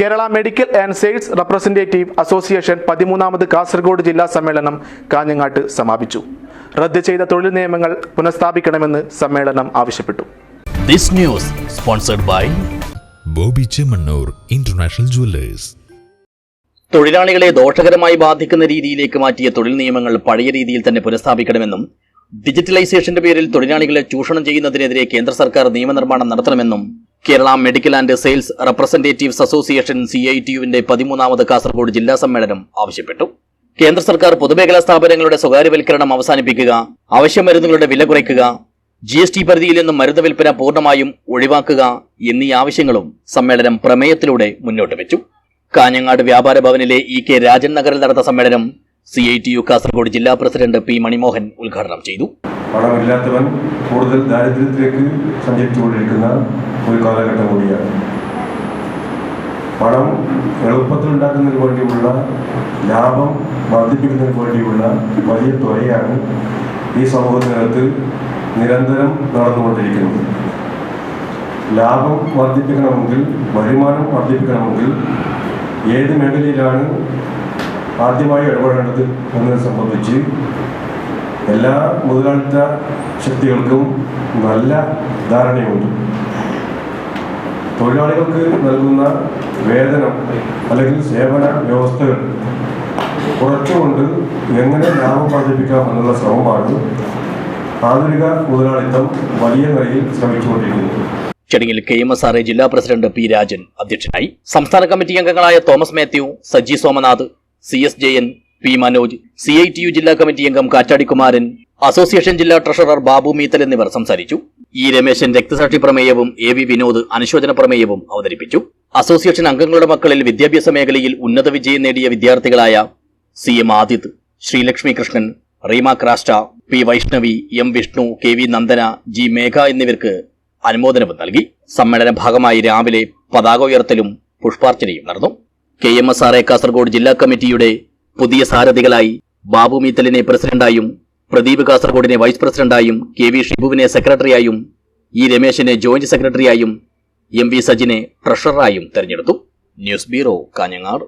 Kerala medical and sales representative association പതിമൂന്നാമത് Kasaragod ജില്ലാ സമ്മേളനം കാഞ്ഞങ്ങാട്ട് സമാപിച്ചു. റദ്ദ് ചെയ്ത തൊഴിൽ നിയമങ്ങൾ പുനഃസ്ഥാപിക്കണമെന്ന് സമ്മേളനം ആവശ്യപ്പെട്ടു. This news sponsored by Bobby Chemmanur international jewellers. തൊഴിലാളികളെ ദോഷകരമായി ബാധിക്കുന്ന രീതിയിലേക്ക് മാറ്റിയ തൊഴിൽ നിയമങ്ങൾ പഴയ രീതിയിൽ തന്നെ പുനഃസ്ഥാപിക്കണമെന്നും ഡിജിറ്റലൈസേഷന്റെ പേരിൽ തൊഴിലാളികളെ ചൂഷണം ചെയ്യുന്നതിനെതിരെ കേന്ദ്ര സർക്കാർ നിയമനിർമ്മാണം നടത്തണമെന്നും Kerala medical and sales representatives association C I T യുവിന്റെ പതിമൂന്നാമത് കാസർഗോഡ് ജില്ലാ സമ്മേളനം ആവശ്യപ്പെട്ടു. കേന്ദ്ര സർക്കാർ പൊതുമേഖലാ സ്ഥാപനങ്ങളുടെ സ്വകാര്യവൽക്കരണം അവസാനിപ്പിക്കുക അവശ്യ മരുന്നുകളുടെ വില കുറയ്ക്കുക ജി എസ് ടി പരിധിയിൽ നിന്നും മരുന്ന് വിൽപ്പന പൂർണമായും ഒഴിവാക്കുക എന്നീ ആവശ്യങ്ങളും സമ്മേളനം പ്രമേയത്തിലൂടെ മുന്നോട്ട് വെച്ചു. കാഞ്ഞങ്ങാട് വ്യാപാര ഭവനിലെ ഇ കെ രാജൻ നഗറിൽ നടന്ന സമ്മേളനം C I T U Kasaragod ജില്ലാ പ്രസിഡന്റ് പി മണിമോഹൻ ഉദ്ഘാടനം ചെയ്തു. പണമില്ലാത്തവൻ കൂടുതൽ ദാരിദ്ര്യത്തിലേക്ക് സഞ്ചരിച്ചുകൊണ്ടിരിക്കുന്ന ഒരു കാലഘട്ടം കൂടിയാണ്. പണം എളുപ്പത്തിൽ ഉണ്ടാക്കുന്നതിന് വേണ്ടിയുള്ള ലാഭം വർദ്ധിപ്പിക്കുന്നതിന് വേണ്ടിയുള്ള വലിയ തുകയാണ് ഈ സമൂഹത്തിനകത്ത് നിരന്തരം നടന്നുകൊണ്ടിരിക്കുന്നത്. ലാഭം വർദ്ധിപ്പിക്കണമെങ്കിൽ വരുമാനം വർദ്ധിപ്പിക്കണമെങ്കിൽ ഏത് മേഖലയിലാണ് ആദ്യമായി ഇടപെടേണ്ടത് എന്നതിനെ സംബന്ധിച്ച് എല്ലാ മുതലാളിത്ത ശക്തികൾക്കും നല്ല ധാരണയുണ്ട്. തൊഴിലാളികൾക്ക് നൽകുന്ന വേതനം അല്ലെങ്കിൽ സേവന വ്യവസ്ഥകൾ കുറച്ചുകൊണ്ട് എങ്ങനെ ലാഭം വർദ്ധിപ്പിക്കാം എന്നുള്ള ശ്രമമാണ് ആധുനിക മുതലാളിത്തം വലിയ നിലയിൽ ശ്രമിച്ചുകൊണ്ടിരിക്കുന്നത്. ചടങ്ങിൽ K M S R A ജില്ലാ പ്രസിഡന്റ് പി രാജൻ അധ്യക്ഷനായി. സംസ്ഥാന കമ്മിറ്റി അംഗങ്ങളായ Thomas Mathew Saji Somanath C S Jayan P Manoj C I T U ജില്ലാ കമ്മിറ്റി അംഗം കാറ്റാടിക്കുമാരൻ അസോസിയേഷൻ ജില്ലാ ട്രഷറർ ബാബു മീത്തൽ എന്നിവർ സംസാരിച്ചു. ഇ രമേശൻ രക്തസാക്ഷി പ്രമേയവും എ വി വിനോദ് അനുശോചന പ്രമേയവും അവതരിപ്പിച്ചു. അസോസിയേഷൻ അംഗങ്ങളുടെ മക്കളിൽ വിദ്യാഭ്യാസ മേഖലയിൽ ഉന്നത വിജയം നേടിയ വിദ്യാർത്ഥികളായ C M Adith Sreelakshmi Krishnan Reema Crasta P Vaishnavi M Vishnu K V Nandana G Megha എന്നിവർക്ക് അനുമോദനവും നൽകി. സമ്മേളന ഭാഗമായി രാവിലെ പതാക ഉയർത്തലും പുഷ്പാർച്ചനയും നടന്നു. K M S R A Kasaragod ജില്ലാ കമ്മിറ്റിയുടെ പുതിയ സാരഥികളായി ബാബു മീത്തലിനെ പ്രസിഡന്റായും പ്രദീപ് കാസർഗോഡിനെ വൈസ് പ്രസിഡന്റായും കെ വി ഷിബുവിനെ സെക്രട്ടറിയായും ഇ രമേശിനെ ജോയിന്റ് സെക്രട്ടറിയായും എം വി സജിനെ ട്രഷററായും തെരഞ്ഞെടുത്തു. News bureau Kanhangad.